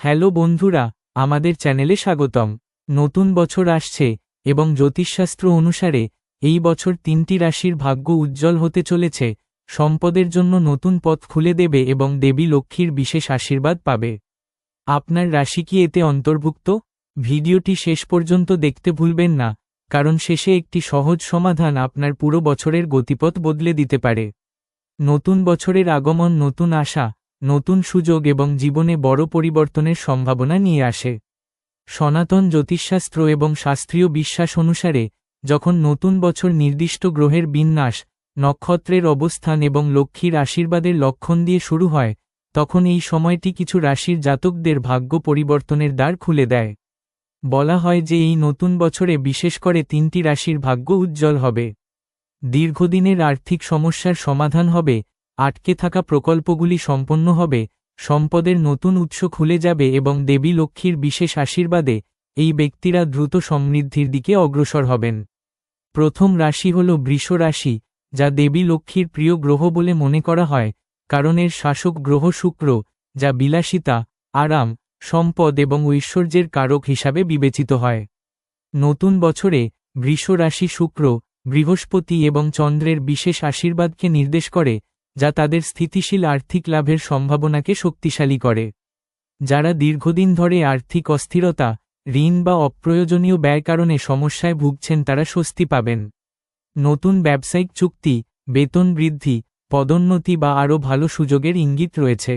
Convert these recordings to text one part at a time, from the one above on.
Hello বন্ধুরা, আমাদের চ্যানেলে স্বাগতম। নতুন বছর আসছে এবং জ্যোতিষশাস্ত্র অনুসারে এই বছর তিনটি রাশির ভাগ্য উজ্জ্বল হতে চলেছে। সম্পদের জন্য নতুন পথ খুলে দেবে এবং দেবী লক্ষ্মীর বিশেষ আশীর্বাদ পাবে। আপনার রাশি কি এতে অন্তর্ভুক্ত? ভিডিওটি শেষ পর্যন্ত দেখতে ভুলবেন না, কারণ শেষে একটি সহজ সমাধান আপনার পুরো বছরের গতিপথ বদলে দিতে পারে। নতুন বছরের আগমন, নতুন আশা নতুন সুযোগ এবং জীবনে বড় পরিবর্তনের সম্ভাবনা নিয়ে আসে। সনাতন জ্যোতিষশাস্ত্র এবং শাস্ত্রীয় বিশ্বাস অনুসারে, যখন নতুন বছর নির্দিষ্ট গ্রহের বিন্যাস, নক্ষত্রের অবস্থান এবং লক্ষ্মীর আশীর্বাদের লক্ষণ দিয়ে শুরু হয়, তখন এই সময়টি কিছু রাশির জাতকদের ভাগ্য পরিবর্তনের দ্বার খুলে দেয়। বলা হয় যে এই নতুন বছরে বিশেষ করে তিনটি রাশির ভাগ্য উজ্জ্বল হবে। দীর্ঘদিনের আর্থিক সমস্যার সমাধান হবে আটকে থাকা প্রকল্পগুলি সম্পন্ন হবে, সম্পদের নতুন উৎস খুলে যাবে এবং দেবী লক্ষ্মীর বিশেষ আশীর্বাদে এই ব্যক্তিরা দ্রুত সমৃদ্ধির দিকে অগ্রসর হবেন। প্রথম রাশি হল বৃষ রাশি, যা দেবী লক্ষ্মীর প্রিয় গ্রহ বলে মনে করা হয়, কারণ এর শাসক গ্রহ শুক্র, যা বিলাসিতা, আরাম, সম্পদ এবং ঐশ্বর্যের কারক হিসাবে বিবেচিত হয়। নতুন বছরে বৃষ রাশি শুক্র, বৃহস্পতি এবং চন্দ্রের বিশেষ আশীর্বাদকে নির্দেশ করে যা তাদের স্থিতিশীল আর্থিক লাভের সম্ভাবনাকে শক্তিশালী করে। যারা দীর্ঘদিন ধরে আর্থিক অস্থিরতা, ঋণ বা অপ্রয়োজনীয় ব্যয় কারণে সমস্যায় ভুগছেন তারা স্বস্তি পাবেন। নতুন ব্যবসায়িক চুক্তি, বেতন বৃদ্ধি, পদোন্নতি বা আরও ভালো সুযোগের ইঙ্গিত রয়েছে।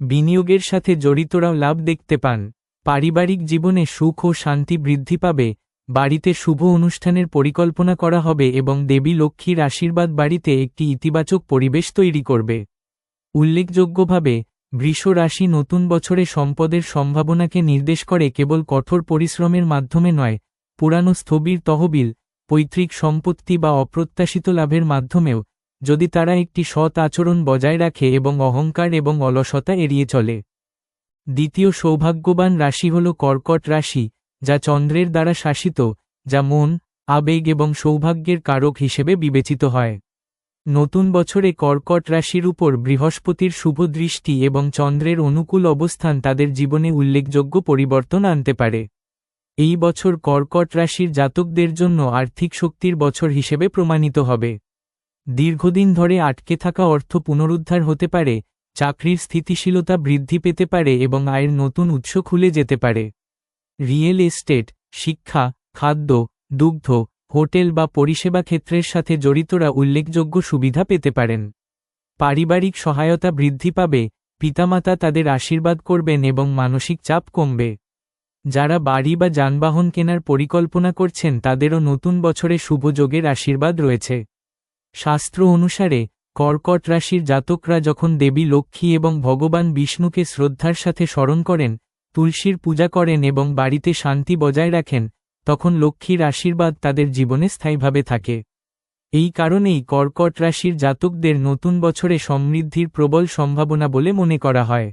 বিনিয়োগের সাথে জড়িতরাও লাভ দেখতে পান। পারিবারিক জীবনে সুখ ও শান্তি বৃদ্ধি পাবে বাড়িতে শুভ অনুষ্ঠানের পরিকল্পনা করা হবে এবং দেবী লক্ষ্মীর আশীর্বাদ বাড়িতে একটি ইতিবাচক পরিবেশ তৈরি করবে। উল্লেখযোগ্যভাবে, বৃষ রাশি নতুন বছরে সম্পদের সম্ভাবনাকে নির্দেশ করে কেবল কঠোর পরিশ্রমের মাধ্যমে নয়, পুরানো স্থবির তহবিল, পৈতৃক সম্পত্তি বা অপ্রত্যাশিত লাভের মাধ্যমেও, যদি তারা একটি সৎ আচরণ বজায় রাখে এবং অহংকার এবং অলসতা এড়িয়ে চলে। দ্বিতীয় সৌভাগ্যবান রাশি হল কর্কট রাশি যা চন্দ্রের দ্বারা শাসিত, যা মন, আবেগ এবং সৌভাগ্যের কারক হিসেবে বিবেচিত হয়। নতুন বছরে কর্কট রাশির উপর বৃহস্পতির শুভ দৃষ্টি এবং চন্দ্রের অনুকূল অবস্থান তাদের জীবনে উল্লেখযোগ্য পরিবর্তন আনতে পারে। এই বছর কর্কট রাশির জাতকদের জন্য আর্থিক শক্তির বছর হিসেবে প্রমাণিত হবে। দীর্ঘদিন ধরে আটকে থাকা অর্থ পুনরুদ্ধার হতে পারে, চাকরির স্থিতিশীলতা বৃদ্ধি পেতে পারে এবং আয়ের নতুন উৎস খুলে যেতে পারে। রিয়েল এস্টেট, শিক্ষা, খাদ্য, দুগ্ধ, হোটেল বা পরিষেবা ক্ষেত্রের সাথে জড়িতরা উল্লেখযোগ্য সুবিধা পেতে পারেন। পারিবারিক সহায়তা বৃদ্ধি পাবে, পিতামাতা তাদের আশীর্বাদ করবেন এবং মানসিক চাপ কমবে। যারা বাড়ি বা যানবাহন কেনার পরিকল্পনা করছেন তাদেরও নতুন বছরে শুভযোগের আশীর্বাদ রয়েছে। শাস্ত্র অনুসারে, কর্কট রাশির জাতকরা যখন দেবী লক্ষ্মী এবং ভগবান বিষ্ণুকে শ্রদ্ধার সাথে স্মরণ করেন তুলসীর পূজা করেন এবং বাড়িতে শান্তি বজায় রাখেন, তখন লক্ষ্মীর আশীর্বাদ তাদের জীবনে স্থায়ীভাবে থাকে। এই কারণেই কর্কট রাশির জাতকদের নতুন বছরে সমৃদ্ধির প্রবল সম্ভাবনা বলে মনে করা হয়।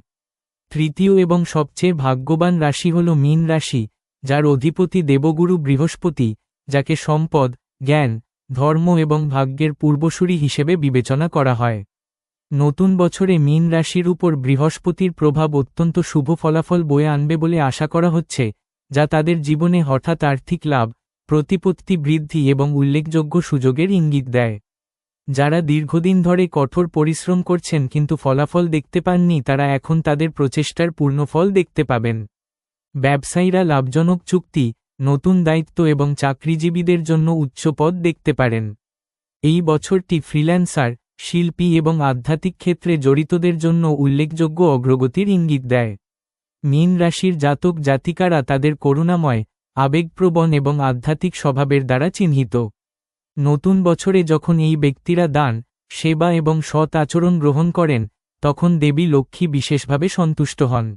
তৃতীয় এবং সবচেয়ে ভাগ্যবান রাশি হল মীন রাশি, যার অধিপতি দেবগুরু বৃহস্পতি, যাকে সম্পদ, জ্ঞান, ধর্ম এবং ভাগ্যের পূর্বসূরি হিসেবে বিবেচনা করা হয়। নতুন বছরে মীন রাশির উপর বৃহস্পতির প্রভাব অত্যন্ত শুভ ফলাফল বয়ে আনবে বলে আশা করা হচ্ছে, যা তাদের জীবনে হঠাৎ আর্থিক লাভ, প্রতিপত্তি বৃদ্ধি এবং উল্লেখযোগ্য সুযোগের ইঙ্গিত দেয়। যারা দীর্ঘদিন ধরে কঠোর পরিশ্রম করছেন কিন্তু ফলাফল দেখতে পাননি, তারা এখন তাদের প্রচেষ্টার পূর্ণফল দেখতে পাবেন। ব্যবসায়ীরা লাভজনক চুক্তি, নতুন দায়িত্ব এবং চাকরিজীবীদের জন্য উচ্চ পদ দেখতে পারেন। এই বছরটি ফ্রিল্যান্সার শিল্পী এবং আধ্যাত্মিক ক্ষেত্রে জড়িতদের জন্য উল্লেখযোগ্য অগ্রগতির ইঙ্গিত দেয়। মীন রাশির জাতক জাতিকারা তাদের করুণাময়, আবেগপ্রবণ এবং আধ্যাত্মিক স্বভাবের দ্বারা চিহ্নিত। নতুন বছরে যখন এই ব্যক্তিরা দান, সেবা এবং সৎ আচরণ গ্রহণ করেন, তখন দেবী লক্ষ্মী বিশেষভাবে সন্তুষ্ট হন।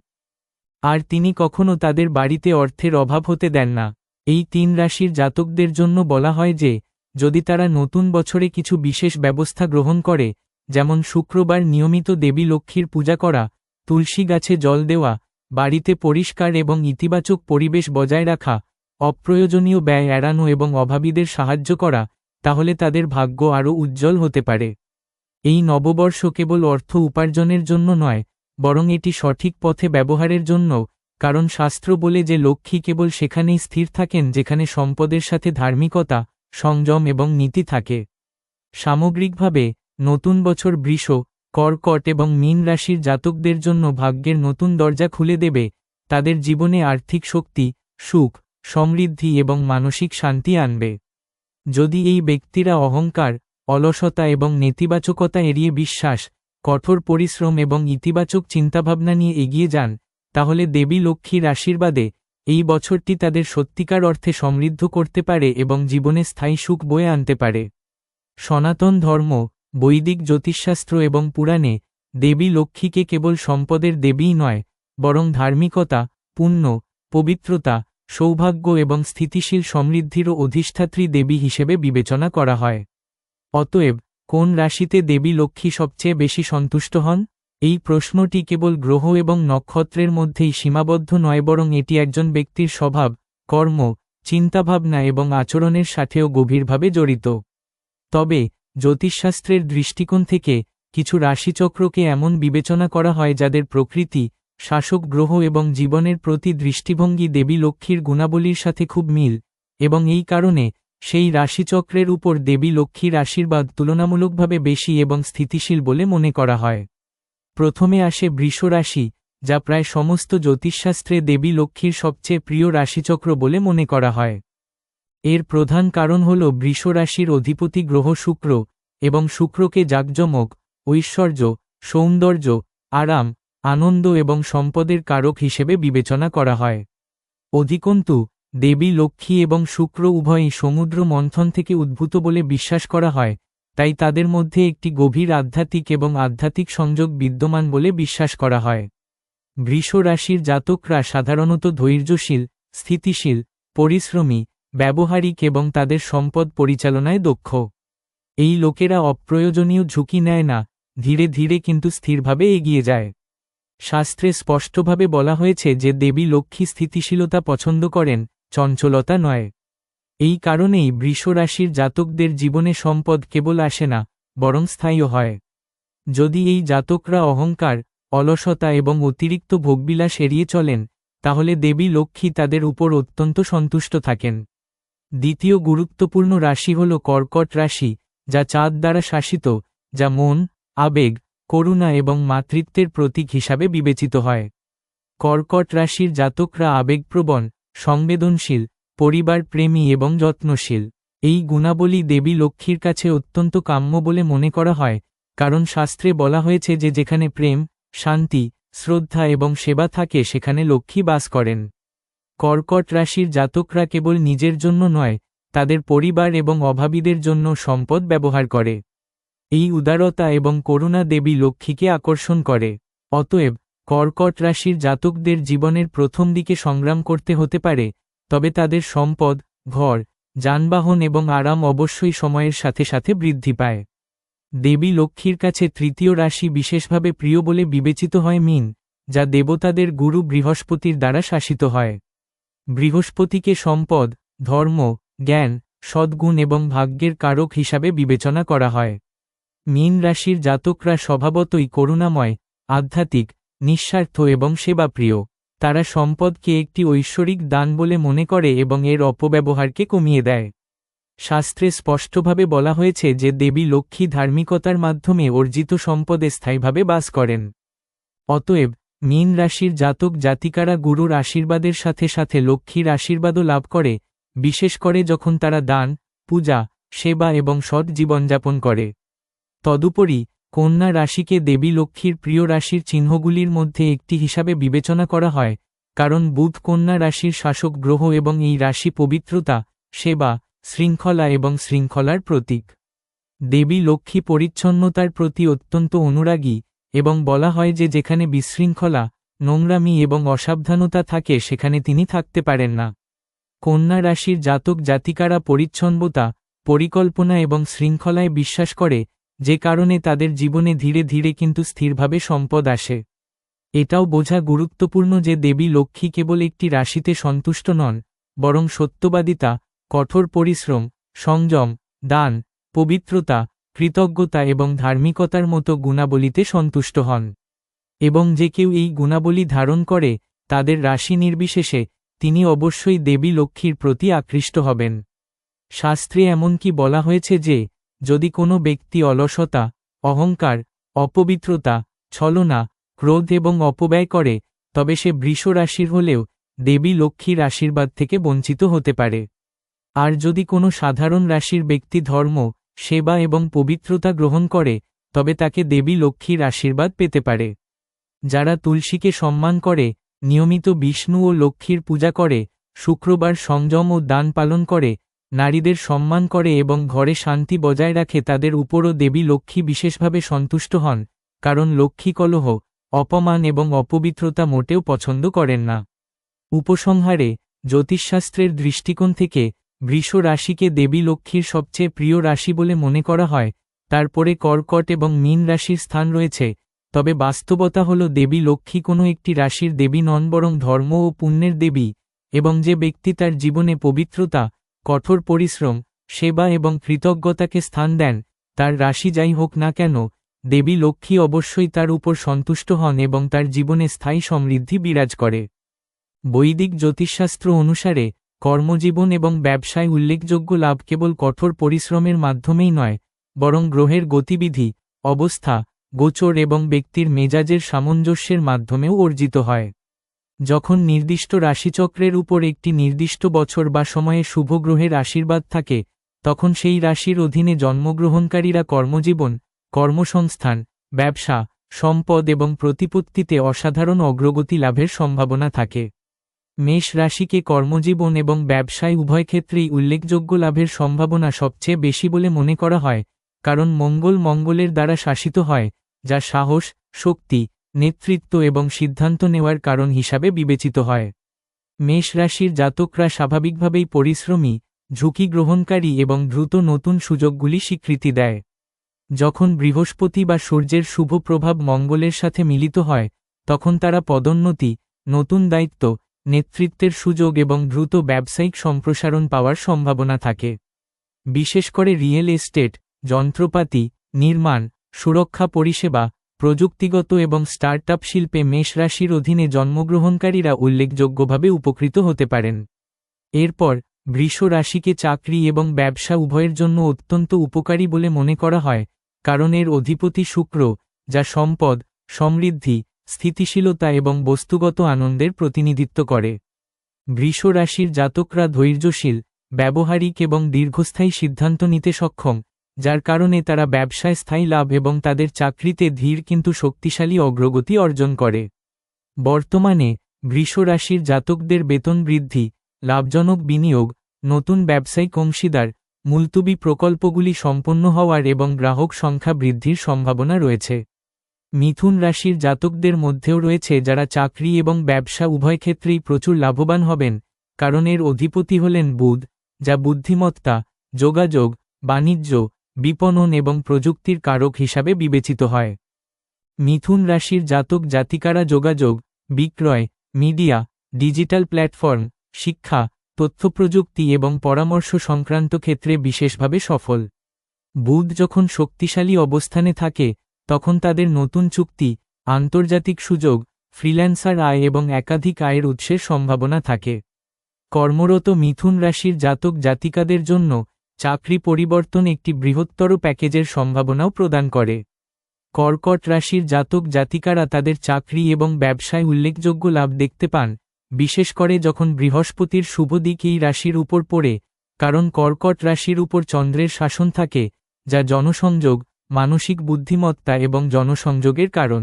আর তিনি কখনও তাদের বাড়িতে অর্থের অভাব হতে দেন না। এই তিন রাশির জাতকদের জন্য বলা হয় যে যদি তারা নতুন বছরে কিছু বিশেষ ব্যবস্থা গ্রহণ করে, যেমন শুক্রবার নিয়মিত দেবী লক্ষ্মীর পূজা করা, তুলসী গাছে জল দেওয়া, বাড়িতে পরিষ্কার এবং ইতিবাচক পরিবেশ বজায় রাখা, অপ্রয়োজনীয় ব্যয় এড়ানো এবং অভাবীদের সাহায্য করা, তাহলে তাদের ভাগ্য আরও উজ্জ্বল হতে পারে। এই নববর্ষ কেবল অর্থ উপার্জনের জন্য নয়, বরং এটি সঠিক পথে ব্যবহারের জন্য, কারণ শাস্ত্র বলে যে লক্ষ্মী কেবল সেখানেই স্থির থাকেন যেখানে সম্পদের সাথে ধার্মিকতা সংযম এবং নীতি থাকে। সামগ্রিকভাবে, নতুন বছর বৃষ, কর্কট এবং মীন রাশির জাতকদের জন্য ভাগ্যের নতুন দরজা খুলে দেবে। তাদের জীবনে আর্থিক শক্তি, সুখ, সমৃদ্ধি এবং মানসিক শান্তি আনবে। যদি এই ব্যক্তিরা অহংকার, অলসতা এবং নেতিবাচকতা এড়িয়ে বিশ্বাস, কঠোর পরিশ্রম এবং ইতিবাচক চিন্তাভাবনা নিয়ে এগিয়ে যান, তাহলে দেবী লক্ষ্মীর আশীর্বাদে এই বছরটি তাদের সত্যিকার অর্থে সমৃদ্ধ করতে পারে এবং জীবনে স্থায়ী সুখ বয়ে আনতে পারে। সনাতন ধর্ম, বৈদিক জ্যোতিষশাস্ত্র এবং পুরাণে দেবী লক্ষ্মীকে কেবল সম্পদের দেবীই নয়, বরং ধার্মিকতা, পুণ্য, পবিত্রতা, সৌভাগ্য এবং স্থিতিশীল সমৃদ্ধিরও অধিষ্ঠাত্রী দেবী হিসেবে বিবেচনা করা হয়। অতএব, কোন রাশিতে দেবী লক্ষ্মী সবচেয়ে বেশি সন্তুষ্ট হন? এই প্রশ্নটি কেবল গ্রহ এবং নক্ষত্রের মধ্যেই সীমাবদ্ধ নয়, বরং এটি একজন ব্যক্তির স্বভাব, কর্ম, চিন্তাভাবনা এবং আচরণের সাথেও গভীরভাবে জড়িত। তবে, জ্যোতিষশাস্ত্রের দৃষ্টিকোণ থেকে কিছু রাশিচক্রকে এমন বিবেচনা করা হয় যাদের প্রকৃতি, শাসক গ্রহ এবং জীবনের প্রতি দৃষ্টিভঙ্গি দেবী লক্ষ্মীর গুণাবলীর সাথে খুব মিল, এবং এই কারণে সেই রাশিচক্রের উপর দেবী লক্ষ্মীর আশীর্বাদ তুলনামূলকভাবে বেশি এবং স্থিতিশীল বলে মনে করা হয়। প্রথমে আসে বৃষ রাশি, যা প্রায় সমস্ত জ্যোতিষশাস্ত্রে দেবী লক্ষ্মীর সবচেয়ে প্রিয় রাশিচক্র বলে মনে করা হয়। এর প্রধান কারণ হল বৃষ রাশির অধিপতি গ্রহ শুক্র, এবং শুক্রকে জাকজমক, ঐশ্বর্য, সৌন্দর্য, আরাম, আনন্দ এবং সম্পদের কারক হিসেবে বিবেচনা করা হয়। অধিকন্তু, দেবী লক্ষ্মী এবং শুক্র উভয়ই সমুদ্র মন্থন থেকে উদ্ভূত বলে বিশ্বাস করা হয় তাই তাদের মধ্যে একটি গভীর আধ্যাত্মিক এবং আধ্যাত্মিক সংযোগ বিদ্যমান বলে বিশ্বাস করা হয়। বৃষ রাশির জাতকরা সাধারণত ধৈর্যশীল, স্থিতিশীল, পরিশ্রমী, ব্যবহারিক এবং তাদের সম্পদ পরিচালনায় দক্ষ। এই লোকেরা অপ্রয়োজনীয় ঝুঁকি নেয় না, ধীরে ধীরে কিন্তু স্থিরভাবে এগিয়ে যায়। শাস্ত্রে স্পষ্টভাবে বলা হয়েছে যে দেবী লক্ষ্মী স্থিতিশীলতা পছন্দ করেন, চঞ্চলতা নয়। এই কারণেই বৃষ রাশির জাতকদের জীবনে সম্পদ কেবল আসে না, বরং স্থায়ীও হয়। যদি এই জাতকরা অহংকার, অলসতা এবং অতিরিক্ত ভোগবিলাস এড়িয়ে চলেন, তাহলে দেবী লক্ষ্মী তাদের উপর অত্যন্ত সন্তুষ্ট থাকেন। দ্বিতীয় গুরুত্বপূর্ণ রাশি হল কর্কট রাশি, যা চাঁদ দ্বারা শাসিত, যা মন, আবেগ, করুণা এবং মাতৃত্বের প্রতীক হিসাবে বিবেচিত হয়। কর্কট রাশির জাতকরা আবেগপ্রবণ, সংবেদনশীল পরিবার প্রেমী এবং যত্নশীল। এই গুণাবলী দেবী লক্ষ্মীর কাছে অত্যন্ত কাম্য বলে মনে করা হয়, কারণ শাস্ত্রে বলা হয়েছে যে যেখানে প্রেম, শান্তি, শ্রদ্ধা এবং সেবা থাকে সেখানে লক্ষ্মী বাস করেন। কর্কট রাশির জাতকরা কেবল নিজের জন্য নয়, তাদের পরিবার এবং অভাবীদের জন্য সম্পদ ব্যবহার করে। এই উদারতা এবং করুণা দেবী লক্ষ্মীকে আকর্ষণ করে। অতএব, কর্কট রাশির জাতকদের জীবনের প্রথম দিকে সংগ্রাম করতে হতে পারে তবে তাদের সম্পদ, ঘর, যানবাহন এবং আরাম অবশ্যই সময়ের সাথে সাথে বৃদ্ধি পায়। দেবী লক্ষ্মীর কাছে তৃতীয় রাশি বিশেষভাবে প্রিয় বলে বিবেচিত হয় মিন, যা দেবতাদের গুরু বৃহস্পতির দ্বারা শাসিত হয়। বৃহস্পতিকে সম্পদ, ধর্ম, জ্ঞান, সদ্গুণ এবং ভাগ্যের কারক হিসাবে বিবেচনা করা হয়। মীন রাশির জাতকরা স্বভাবতই করুণাময়, আধ্যাত্মিক, নিঃস্বার্থ এবং সেবাপ্রিয়। তারা সম্পদকে একটি ঐশ্বরিক দান বলে মনে করে এবং এর অপব্যবহারকে কমিয়ে দেয়। শাস্ত্রে স্পষ্টভাবে বলা হয়েছে যে দেবী লক্ষ্মী ধার্মিকতার মাধ্যমে অর্জিত সম্পদে স্থায়ীভাবে বাস করেন। অতএব, মীন রাশির জাতক জাতিকারা গুরুর আশীর্বাদের সাথে সাথে লক্ষ্মীর আশীর্বাদও লাভ করে, বিশেষ করে যখন তারা দান, পূজা, সেবা এবং সৎ জীবনযাপন করে। তদুপরি কন্যা রাশিকে দেবী লক্ষ্মীর প্রিয় রাশির চিহ্নগুলির মধ্যে একটি হিসাবে বিবেচনা করা হয়, কারণ বুধ কন্যা রাশির শাসক গ্রহ এবং এই রাশি পবিত্রতা, সেবা, শৃঙ্খলা এবং শৃঙ্খলার প্রতীক। দেবী লক্ষ্মী পরিচ্ছন্নতার প্রতি অত্যন্ত অনুরাগী এবং বলা হয় যে যেখানে বিশৃঙ্খলা, নোংরামি এবং অসাবধানতা থাকে সেখানে তিনি থাকতে পারেন না। কন্যা রাশির জাতক জাতিকারা পরিচ্ছন্নতা, পরিকল্পনা এবং শৃঙ্খলায় বিশ্বাস করে যে কারণে তাদের জীবনে ধীরে ধীরে কিন্তু স্থিরভাবে সম্পদ আসে। এটাও বোঝা গুরুত্বপূর্ণ যে দেবী লক্ষ্মী কেবল একটি রাশিতে সন্তুষ্ট নন, বরং সত্যবাদিতা, কঠোর পরিশ্রম, সংযম, দান, পবিত্রতা, কৃতজ্ঞতা এবং ধার্মিকতার মতো গুণাবলীতে সন্তুষ্ট হন। এবং যে কেউ এই গুণাবলী ধারণ করে, তাদের রাশি নির্বিশেষে, তিনি অবশ্যই দেবী লক্ষ্মীর প্রতি আকৃষ্ট হবেন। শাস্ত্রে এমনকি বলা হয়েছে যে যদি কোনো ব্যক্তি অলসতা, অহংকার, অপবিত্রতা, ছলনা, ক্রোধ এবং অপব্যয় করে, তবে সে বৃষ রাশির হলেও দেবী লক্ষ্মীর আশীর্বাদ থেকে বঞ্চিত হতে পারে। আর যদি কোনো সাধারণ রাশির ব্যক্তি ধর্ম, সেবা এবং পবিত্রতা গ্রহণ করে, তবে তাকে দেবী লক্ষ্মীর আশীর্বাদ পেতে পারে। যারা তুলসীকে সম্মান করে, নিয়মিত বিষ্ণু ও লক্ষ্মীর পূজা করে, শুক্রবার সংযম ও দান পালন করে নারীদের সম্মান করে এবং ঘরে শান্তি বজায় রাখে তাদের উপরও দেবী লক্ষ্মী বিশেষভাবে সন্তুষ্ট হন, কারণ লক্ষ্মী কলহ, অপমান এবং অপবিত্রতা মোটেও পছন্দ করেন না। উপসংহারে, জ্যোতিষশাস্ত্রের দৃষ্টিকোণ থেকে বৃষ রাশিকে দেবী লক্ষ্মীর সবচেয়ে প্রিয় রাশি বলে মনে করা হয়, তারপরে কর্কট এবং মীন রাশির স্থান রয়েছে, তবে বাস্তবতা হল দেবী লক্ষ্মী কোনো একটি রাশির দেবী নন বরং ধর্ম ও পুণ্যের দেবী, এবং যে ব্যক্তি তার জীবনে পবিত্রতা কঠোর পরিশ্রম, সেবা এবং কৃতজ্ঞতাকে স্থান দেন, তার রাশি যাই হোক না কেন, দেবী লক্ষ্মী অবশ্যই তার উপর সন্তুষ্ট হন এবং তার জীবনে স্থায়ী সমৃদ্ধি বিরাজ করে। বৈদিক জ্যোতিষশাস্ত্র অনুসারে, কর্মজীবন এবং ব্যবসায় উল্লেখযোগ্য লাভ কেবল কঠোর পরিশ্রমের মাধ্যমেই নয়, বরং গ্রহের গতিবিধি, অবস্থা, গোচর এবং ব্যক্তির মেজাজের সামঞ্জস্যের মাধ্যমেও অর্জিত হয়। যখন নির্দিষ্ট রাশিচক্রের উপর একটি নির্দিষ্ট বছর বা সময়ে শুভ গ্রহের আশীর্বাদ থাকে, তখন সেই রাশির অধীনে জন্মগ্রহণকারীরা কর্মজীবন, কর্মসংস্থান, ব্যবসা, সম্পদ এবং প্রতিপত্তিতে অসাধারণ অগ্রগতি লাভের সম্ভাবনা থাকে। মেষ রাশিকে কর্মজীবন এবং ব্যবসায় উভয় ক্ষেত্রেই উল্লেখযোগ্য লাভের সম্ভাবনা সবচেয়ে বেশি বলে মনে করা হয়, কারণ মঙ্গল মঙ্গলের দ্বারা শাসিত হয়, যা সাহস, শক্তি নেতৃত্ব এবং সিদ্ধান্ত নেওয়ার কারণ হিসাবে বিবেচিত হয়। মেষ রাশির জাতকরা স্বাভাবিকভাবেই পরিশ্রমী, ঝুঁকি গ্রহণকারী এবং দ্রুত নতুন সুযোগগুলি স্বীকৃতি দেয়। যখন বৃহস্পতি বা সূর্যের শুভ প্রভাব মঙ্গলের সাথে মিলিত হয়, তখন তারা পদোন্নতি, নতুন দায়িত্ব, নেতৃত্বের সুযোগ এবং দ্রুত ব্যবসায়িক সম্প্রসারণ পাওয়ার সম্ভাবনা থাকে। বিশেষ করে রিয়েল এস্টেট, যন্ত্রপাতি, নির্মাণ, সুরক্ষা পরিষেবা প্রযুক্তিগত এবং স্টার্টআপ শিল্পে মেষ রাশির অধীনে জন্মগ্রহণকারীরা উল্লেখযোগ্যভাবে উপকৃত হতে পারেন। এরপর, বৃষ রাশিকে চাকরি এবং ব্যবসা উভয়ের জন্য অত্যন্ত উপকারী বলে মনে করা হয়, কারণ এর অধিপতি শুক্র, যা সম্পদ, সমৃদ্ধি, স্থিতিশীলতা এবং বস্তুগত আনন্দের প্রতিনিধিত্ব করে। বৃষ রাশির জাতকরা ধৈর্যশীল, ব্যবহারিক এবং দীর্ঘস্থায়ী সিদ্ধান্ত নিতে সক্ষম যার কারণে তারা ব্যবসায় স্থায়ী লাভ এবং তাদের চাকরিতে ধীর কিন্তু শক্তিশালী অগ্রগতি অর্জন করে। বর্তমানে বৃষ রাশির জাতকদের বেতন বৃদ্ধি, লাভজনক বিনিয়োগ, নতুন ব্যবসায়িক অংশীদার, মুলতুবি প্রকল্পগুলি সম্পন্ন হওয়ার এবং গ্রাহক সংখ্যা বৃদ্ধির সম্ভাবনা রয়েছে। মিথুন রাশির জাতকদের মধ্যেও রয়েছে যারা চাকরি এবং ব্যবসা উভয় ক্ষেত্রেই প্রচুর লাভবান হবেন, কারণ এর অধিপতি হলেন বুধ, যা বুদ্ধিমত্তা, যোগাযোগ, বাণিজ্য বিপণন এবং প্রযুক্তির কারক হিসাবে বিবেচিত হয়। মিথুন রাশির জাতক জাতিকারা যোগাযোগ, বিক্রয়, মিডিয়া, ডিজিটাল প্ল্যাটফর্ম, শিক্ষা তথ্যপ্রযুক্তি এবং পরামর্শ সংক্রান্ত ক্ষেত্রে বিশেষভাবে সফল। বুধ যখন শক্তিশালী অবস্থানে থাকে, তখন তাদের নতুন চুক্তি, আন্তর্জাতিক সুযোগ, ফ্রিল্যান্সার আয় এবং একাধিক আয়ের উৎসের সম্ভাবনা থাকে। কর্মরত মিথুন রাশির জাতক জাতিকাদের জন্য চাকরি পরিবর্তন একটি বৃহত্তর প্যাকেজের সম্ভাবনাও প্রদান করে। কর্কট রাশির জাতক জাতিকারা তাদের চাকরি এবং ব্যবসায় উল্লেখযোগ্য লাভ দেখতে পান, বিশেষ করে যখন বৃহস্পতির শুভ দিক এই রাশির উপর পড়ে, কারণ কর্কট রাশির উপর চন্দ্রের শাসন থাকে, যা জনসংযোগ, মানসিক বুদ্ধিমত্তা এবং জনসংযোগের কারণ।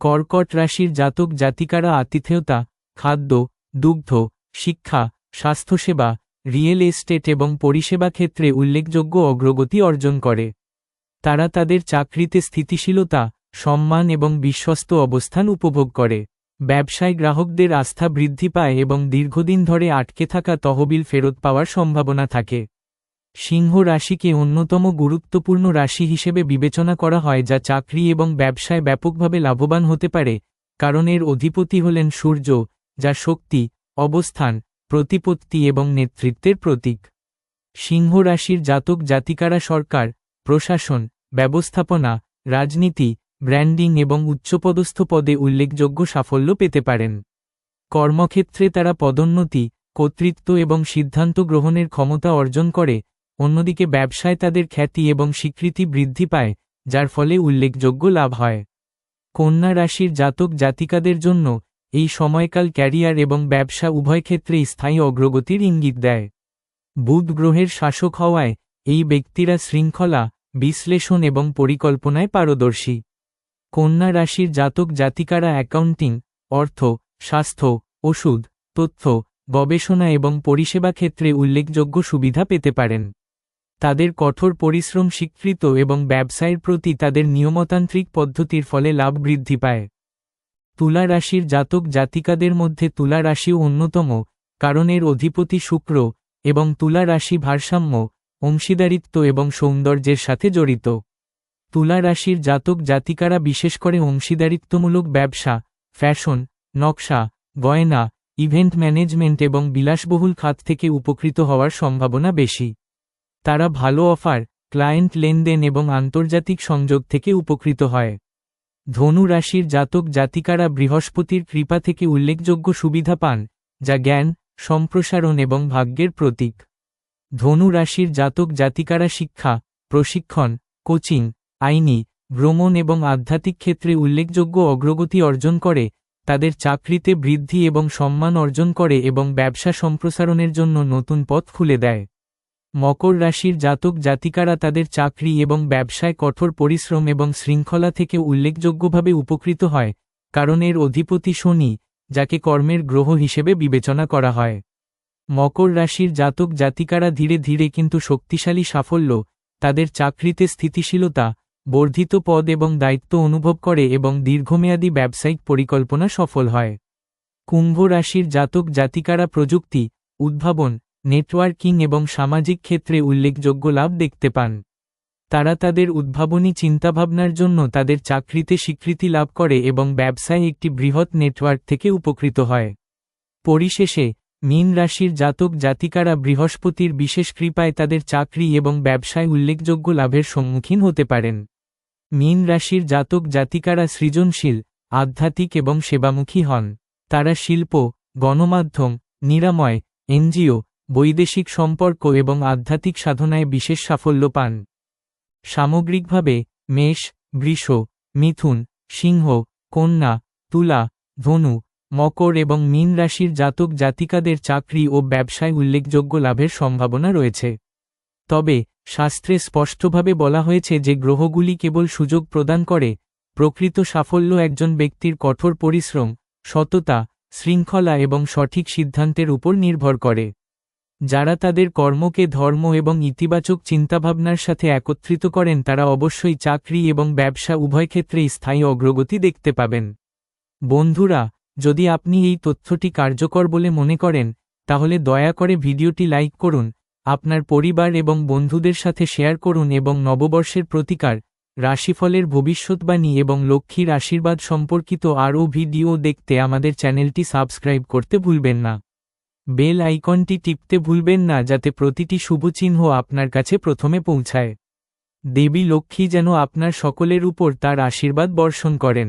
কর্কট রাশির জাতক জাতিকারা আতিথেয়তা, খাদ্য, দুগ্ধ, শিক্ষা, স্বাস্থ্যসেবা রিয়েল এস্টেট এবং পরিষেবা ক্ষেত্রে উল্লেখযোগ্য অগ্রগতি অর্জন করে। তারা তাদের চাকরিতে স্থিতিশীলতা, সম্মান এবং বিশ্বস্ত অবস্থান উপভোগ করে। ব্যবসায় গ্রাহকদের আস্থা বৃদ্ধি পায় এবং দীর্ঘদিন ধরে আটকে থাকা তহবিল ফেরত পাওয়ার সম্ভাবনা থাকে। সিংহ রাশিকে অন্যতম গুরুত্বপূর্ণ রাশি হিসেবে বিবেচনা করা হয় যা চাকরি এবং ব্যবসায় ব্যাপকভাবে লাভবান হতে পারে, কারণ এর অধিপতি হলেন সূর্য, যা শক্তি, অবস্থান প্রতিপত্তি এবং নেতৃত্বের প্রতীক। সিংহ রাশির জাতক জাতিকারা সরকার, প্রশাসন, ব্যবস্থাপনা, রাজনীতি, ব্র্যান্ডিং এবং উচ্চপদস্থ পদে উল্লেখযোগ্য সাফল্য পেতে পারেন। কর্মক্ষেত্রে তারা পদোন্নতি, কর্তৃত্ব এবং সিদ্ধান্ত গ্রহণের ক্ষমতা অর্জন করে, অন্যদিকে ব্যবসায় তাদের খ্যাতি এবং স্বীকৃতি বৃদ্ধি পায়, যার ফলে উল্লেখযোগ্য লাভ হয়। কন্যা রাশির জাতক জাতিকাদের জন্য এই সময়কাল ক্যারিয়ার এবং ব্যবসা উভয় ক্ষেত্রেই স্থায়ী অগ্রগতির ইঙ্গিত দেয়। বুধ গ্রহের শাসক হওয়ায় এই ব্যক্তিরা শৃঙ্খলা, বিশ্লেষণ এবং পরিকল্পনায় পারদর্শী। কন্যা রাশির জাতক জাতিকারা অ্যাকাউন্টিং, অর্থ, স্বাস্থ্য, ওষুধ, তথ্য, গবেষণা এবং পরিষেবা ক্ষেত্রে উল্লেখযোগ্য সুবিধা পেতে পারেন। তাদের কঠোর পরিশ্রম স্বীকৃত এবং ব্যবসায়ের প্রতি তাদের নিয়মতান্ত্রিক পদ্ধতির ফলে লাভ বৃদ্ধি পায়। তুলা রাশির জাতক জাতিকাদের মধ্যে তুলা রাশিও অন্যতম, কারণ এর অধিপতি শুক্র এবং তুলা রাশি ভারসাম্য, অংশীদারিত্ব এবং সৌন্দর্যের সাথে জড়িত। তুলা রাশির জাতক জাতিকারা বিশেষ করে অংশীদারিত্বমূলক ব্যবসা, ফ্যাশন, নকশা, গয়না, ইভেন্ট ম্যানেজমেন্ট এবং বিলাসবহুল খাত থেকে উপকৃত হওয়ার সম্ভাবনা বেশি। তারা ভালো অফার, ক্লায়েন্ট লেনদেন এবং আন্তর্জাতিক সংযোগ থেকে উপকৃত হয়। ধনু রাশির জাতক জাতিকারা বৃহস্পতির কৃপা থেকে উল্লেখযোগ্য সুবিধা পান, যা জ্ঞান, সম্প্রসারণ এবং ভাগ্যের প্রতীক। ধনু রাশির জাতক জাতিকারা শিক্ষা, প্রশিক্ষণ, কোচিং, আইনি, ভ্রমণ এবং আধ্যাত্মিক ক্ষেত্রে উল্লেখযোগ্য অগ্রগতি অর্জন করে, তাদের চাকরিতে বৃদ্ধি এবং সম্মান অর্জন করে এবং ব্যবসা সম্প্রসারণের জন্য নতুন পথ খুলে দেয়। মকর রাশির জাতক জাতিকারা তাদের চাকরি এবং ব্যবসায় কঠোর পরিশ্রম এবং শৃঙ্খলা থেকে উল্লেখযোগ্যভাবে উপকৃত হয়, কারণ এর অধিপতি শনি, যাকে কর্মের গ্রহ হিসেবে বিবেচনা করা হয়। মকর রাশির জাতক জাতিকারা ধীরে ধীরে কিন্তু শক্তিশালী সাফল্য, তাদের চাকরিতে স্থিতিশীলতা, বর্ধিত পদ এবং দায়িত্ব অনুভব করে এবং দীর্ঘমেয়াদী ব্যবসায়িক পরিকল্পনা সফল হয়। কুম্ভ রাশির জাতক জাতিকারা প্রযুক্তি, উদ্ভাবন নেটওয়ার্কিং এবং সামাজিক ক্ষেত্রে উল্লেখযোগ্য লাভ দেখতে পান। তারা তাদের উদ্ভাবনী চিন্তাভাবনার জন্য তাদের চাকরিতে স্বীকৃতি লাভ করে এবং ব্যবসায় একটি বৃহৎ নেটওয়ার্ক থেকে উপকৃত হয়। পরিশেষে, মীন রাশির জাতক জাতিকারা বৃহস্পতির বিশেষ কৃপায় তাদের চাকরি এবং ব্যবসায় উল্লেখযোগ্য লাভের সম্মুখীন হতে পারেন। মীন রাশির জাতক জাতিকারা সৃজনশীল, আধ্যাত্মিক এবং সেবামুখী হন। তারা শিল্প, গণমাধ্যম, নিরাময়, এনজিও বৈদেশিক সম্পর্ক এবং আধ্যাত্মিক সাধনায় বিশেষ সাফল্য পান। সামগ্রিকভাবে, মেষ, বৃষ, মিথুন, সিংহ, কন্যা, তুলা, ধনু, মকর এবং মীন রাশির জাতক জাতিকাদের চাকরি ও ব্যবসায় উল্লেখযোগ্য লাভের সম্ভাবনা রয়েছে। তবে, শাস্ত্রে স্পষ্টভাবে বলা হয়েছে যে গ্রহগুলি কেবল সুযোগ প্রদান করে, প্রকৃত সাফল্য একজন ব্যক্তির কঠোর পরিশ্রম, সততা, শৃঙ্খলা এবং সঠিক সিদ্ধান্তের উপর নির্ভর করে। যারা তাদের কর্মকে ধর্ম এবং ইতিবাচক চিন্তাভাবনার সাথে একত্রিত করেন, তারা অবশ্যই চাকরি এবং ব্যবসা উভয় ক্ষেত্রেই স্থায়ী অগ্রগতি দেখতে পাবেন। বন্ধুরা, যদি আপনি এই তথ্যটি কার্যকর বলে মনে করেন, তাহলে দয়া করে ভিডিওটি লাইক করুন, আপনার পরিবার এবং বন্ধুদের সাথে শেয়ার করুন এবং নববর্ষের প্রতিকার, রাশিফলের ভবিষ্যৎবাণী এবং লক্ষ্মীর আশীর্বাদ সম্পর্কিত আরও ভিডিও দেখতে আমাদের চ্যানেলটি সাবস্ক্রাইব করতে ভুলবেন না। বেল আইকনটি টিপতে ভুলবেন না যাতে প্রতিটি শুভচিহ্ন আপনার কাছে প্রথমে পৌঁছায়। দেবী লক্ষ্মী যেন আপনার সকলের উপর তার আশীর্বাদ বর্ষণ করেন।